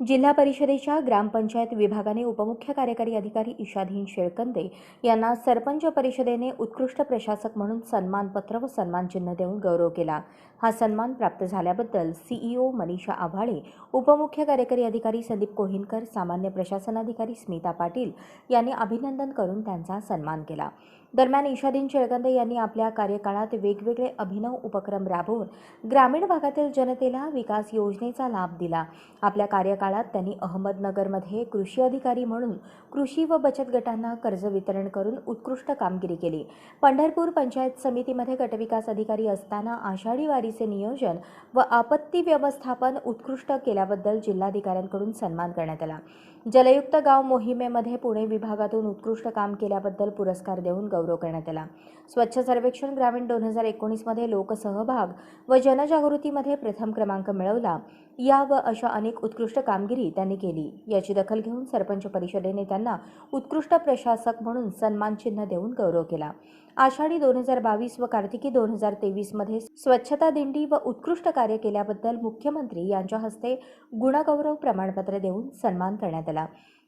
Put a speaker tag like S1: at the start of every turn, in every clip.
S1: जिल्हा परिषदेच्या ग्रामपंचायत विभागाने उपमुख्य कार्यकारी अधिकारी इशाधीन शेळकंदे यांना सरपंच परिषदेने उत्कृष्ट प्रशासक म्हणून सन्मानपत्र व सन्मानचिन्ह देऊन गौरव केला. हा सन्मान प्राप्त झाल्याबद्दल सीईओ मनीषा आव्हाळे उपमुख्य कार्यकारी अधिकारी संदीप कोहिनकर सामान्य प्रशासनाधिकारी स्मिता पाटील यांनी अभिनंदन करून त्यांचा सन्मान केला. दरम्यान ईशादीन शेळकंदे यांनी आपल्या कार्यकाळात वेगवेगळे अभिनव उपक्रम राबवून ग्रामीण भागातील जनतेला विकास योजनेचा लाभ दिला. आपल्या कार्यकाळात त्यांनी अहमदनगरमध्ये कृषी अधिकारी म्हणून कृषी व बचत गटांना कर्ज वितरण करून उत्कृष्ट कामगिरी केली. पंढरपूर पंचायत समितीमध्ये गटविकास अधिकारी असताना आषाढी वारीचे नियोजन व आपत्ती व्यवस्थापन उत्कृष्ट केल्याबद्दल जिल्हाधिकाऱ्यांकडून सन्मान करण्यात आला. जलयुक्त गाव मोहिमेमध्ये पुणे विभागातून उत्कृष्ट काम केल्याबद्दल पुरस्कार देऊन गौरव करण्यात आला. स्वच्छ सर्वेक्षण ग्रामीण दोन हजार एकोणीसमध्ये लोकसहभाग व जनजागृतीमध्ये प्रथम क्रमांक मिळवला. या व अशा अनेक उत्कृष्ट कामगिरी त्यांनी केली. याची दखल घेऊन सरपंच परिषदेने त्यांना उत्कृष्ट प्रशासक म्हणून सन्मानचिन्ह देऊन गौरव केला. आषाढी दोन हजार बावीस व कार्तिकी दोन हजार तेवीसमध्ये स्वच्छता दिंडी व उत्कृष्ट कार्य केल्याबद्दल मुख्यमंत्री यांच्या हस्ते गुणगौरव प्रमाणपत्र देऊन सन्मान करण्यात आला.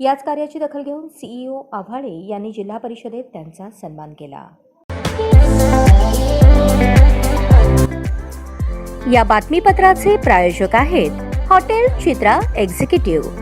S1: याच कार्याची दखल घेऊन सीईओ आव्हाळे यांनी जिल्हा परिषदेत त्यांचा सन्मान केला. या बातमीपत्राचे प्रायोजक आहेत हॉटेल चित्रा एक्झिक्युटिव्ह.